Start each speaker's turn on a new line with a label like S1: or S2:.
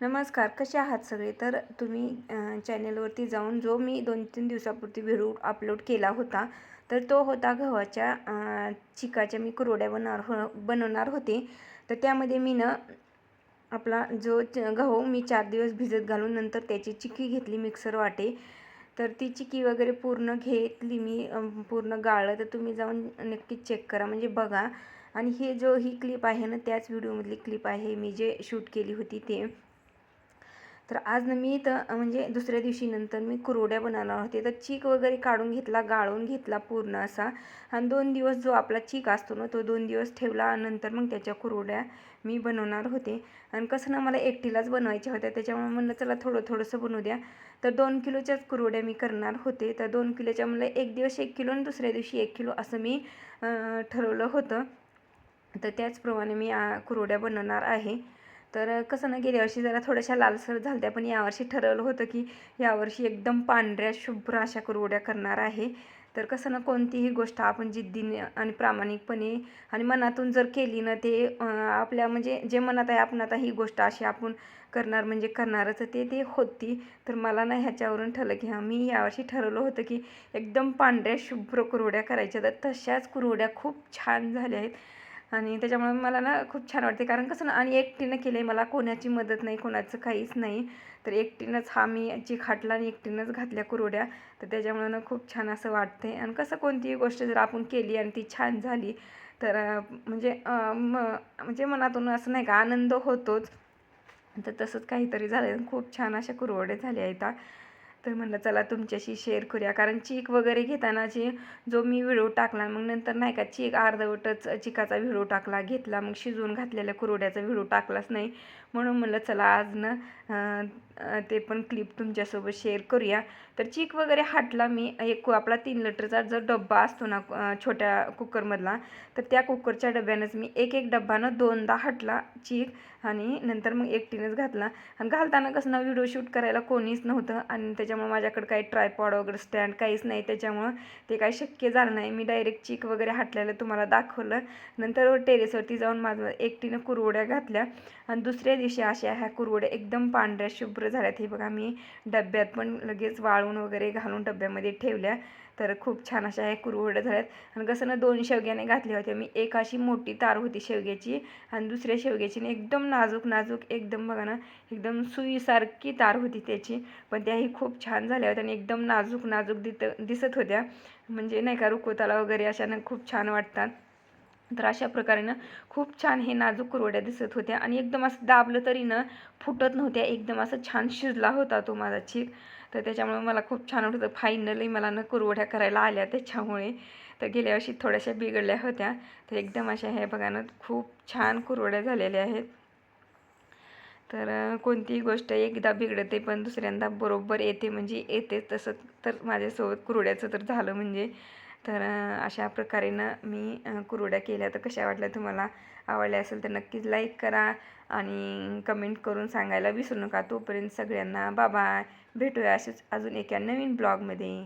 S1: नमस्कार कसे आहात सगळे? तर तुम्ही चॅनेलवरती जाऊन जो मी दोन तीन दिवसापूर्वी व्हिडिओ अपलोड केला होता तर तो होता गव्हाच्या चिकाच्या मी कुरोड्या बनवणार हो बनवणार होते. तर त्यामध्ये मी ना आपला जो च- गहू मी चार दिवस भिजत घालून नंतर त्याची चिक्की घेतली मिक्सर वाटे. तर ती चिकी वगैरे पूर्ण घेतली मी पूर्ण गाळलं. तर तुम्ही जाऊन नक्की चेक करा म्हणजे बघा. आणि हे जो ही क्लिप आहे ना त्याच व्हिडिओमधली क्लिप आहे मी जे शूट केली होती ते. तर आज ना मी तर म्हणजे दुसऱ्या दिवशी नंतर मी कुरोड्या बनवणार होते. तर चीक वगैरे काढून घेतला गाळून घेतला पूर्ण असा. आणि दोन दिवस जो आपला चीक असतो ना तो दोन दिवस ठेवला नंतर मग त्याच्या कुरोड्या मी बनवणार होते. आणि कसं ना मला एकटीलाच बनवायच्या होत्या. त्याच्यामुळे म्हणलं चला थोडं थोडंसं बनवू द्या. तर दोन किलोच्याच कुरोड्या मी करणार होते. तर दोन किलोच्या म्हणलं एक दिवस एक किलो आणि दुसऱ्या दिवशी एक किलो असं मी ठरवलं होतं. तर त्याचप्रमाणे मी आ, कुरोड्या बनवणार आहे. तर कसं ना गेल्या वर्षी जरा थोड्याशा लालसर झाल्या पण यावर्षी ठरवलं होतं की यावर्षी एकदम पांढऱ्या शुभ्र अशा कुरवड्या करणार आहे. तर कसं ना कोणतीही गोष्ट आपण जिद्दीने आणि प्रामाणिकपणे आणि मनातून जर केली ना ते आपल्या म्हणजे जे मनात आहे आपण आता ही गोष्ट अशी आपण करणार म्हणजे करणारच ते ते होती. तर मला ना ह्याच्यावरून ठरलं की हां मी यावर्षी ठरवलं होतं की एकदम पांढऱ्या शुभ्र कुरवड्या करायच्या. तर तशाच कुरवड्या खूप छान झाल्या आहेत. आणि त्याच्यामुळे मला ना खूप छान वाटते. कारण कसं ना आणि एकटीनं केलं आहे मला कोणाची मदत नाही कोणाचं काहीच नाही. तर एकटीनंच हा मी जी खाटला आणि एकटीनंच घातल्या कुरोड्या तर त्याच्यामुळं ना खूप छान असं वाटते आणि कसं कोणतीही गोष्ट जर आपण केली आणि ती छान झाली तर म्हणजे म म्हणजे मनातून असं नाही का आनंद होतोच. तर तसंच काहीतरी झालं खूप छान अशा कुरवडे झाले आहेत तर म्हणलं चला तुमच्याशी शेअर करूया. कारण चीक वगैरे घेताना जे जो मी व्हिडिओ टाकला मग नंतर नाही का चीक अर्धवटच चिकाचा व्हिडिओ टाकला घेतला. मग शिजवून घातलेल्या कुरोड्याचा व्हिडिओ टाकलाच नाही. म्हणून म्हणलं चला आज ना ते पण क्लिप तुमच्यासोबत शेअर करूया. तर चीक वगैरे हाटला मी एक आपला तीन लिटरचा जो डब्बा असतो ना छोट्या कुकरमधला तर त्या कुकरच्या डब्यानंच मी एक एक डब्बानं दोनदा हाटला चीक आणि नंतर मग एकटीनंच घातला. आणि घालताना कसं ना व्हिडिओ शूट करायला कोणीच नव्हतं आणि त्याच्यामुळे माझ्याकडे काही ट्रायपॉड वगैरे स्टँड काहीच नाही. त्याच्यामुळं ते काही शक्य झालं नाही. मी डायरेक्ट चीक वगैरे हाटलेलं तुम्हाला दाखवलं. नंतर टेरेसवरती जाऊन माझं एकटीनं कुरवड्या घातल्या. आणि दुसऱ्या दिवशी अशा ह्या कुरवड्या एकदम पांढऱ्या शुभ्र झाल्यात. हे बघा मी डब्यात पण लगेच वाळून वगैरे घालून डब्यामध्ये ठेवल्या. तर खूप छान अशा ह्या कुरवड्या झाल्यात. आणि कसं ना दोन शेवग्याने घातल्या होत्या. मी एक अशी मोठी तार होती शेवग्याची आणि दुसऱ्या शेवग्याची एकदम नाजूक नाजूक एकदम बघा ना एकदम सुईसारखी तार होती त्याची. पण त्याही खूप छान झाल्या होत्या आणि एकदम नाजूक नाजूक दित दिसत होत्या. म्हणजे नाही का रुखवताला वगैरे अशानं खूप छान वाटतात. तर अशा प्रकारे ना खूप छान हे नाजूक कुरवड्या दिसत होत्या आणि एकदम असं दाबलं तरी ना फुटत नव्हत्या. एकदम असं छान शिजला होता तो माझा चीक तर त्याच्यामुळे मला खूप छान वाटत होतं. फायनली मला ना कुरवड्या करायला आल्या त्याच्यामुळे. तर गेल्या वर्षी थोड्याशा बिघडल्या होत्या. तर एकदम अशा हे बघा ना खूप छान कुरवड्या झालेल्या आहेत. तर कोणतीही गोष्ट एकदा बिघडते पण दुसऱ्यांदा बरोबर येते म्हणजे येते तसं तर माझ्यासोबत कुरुड्याचं तर झालं म्हणजे. तर अशा प्रकारेनं मी अं, कुरवड्या केल्या. तर कशा वाटल्या तुम्हाला? आवडल्या असेल तर नक्कीच लाईक करा आणि कमेंट करून सांगायला विसरू नका. तोपर्यंत सगळ्यांना बाबा भेटूया असेच अजून एका नवीन ब्लॉगमध्ये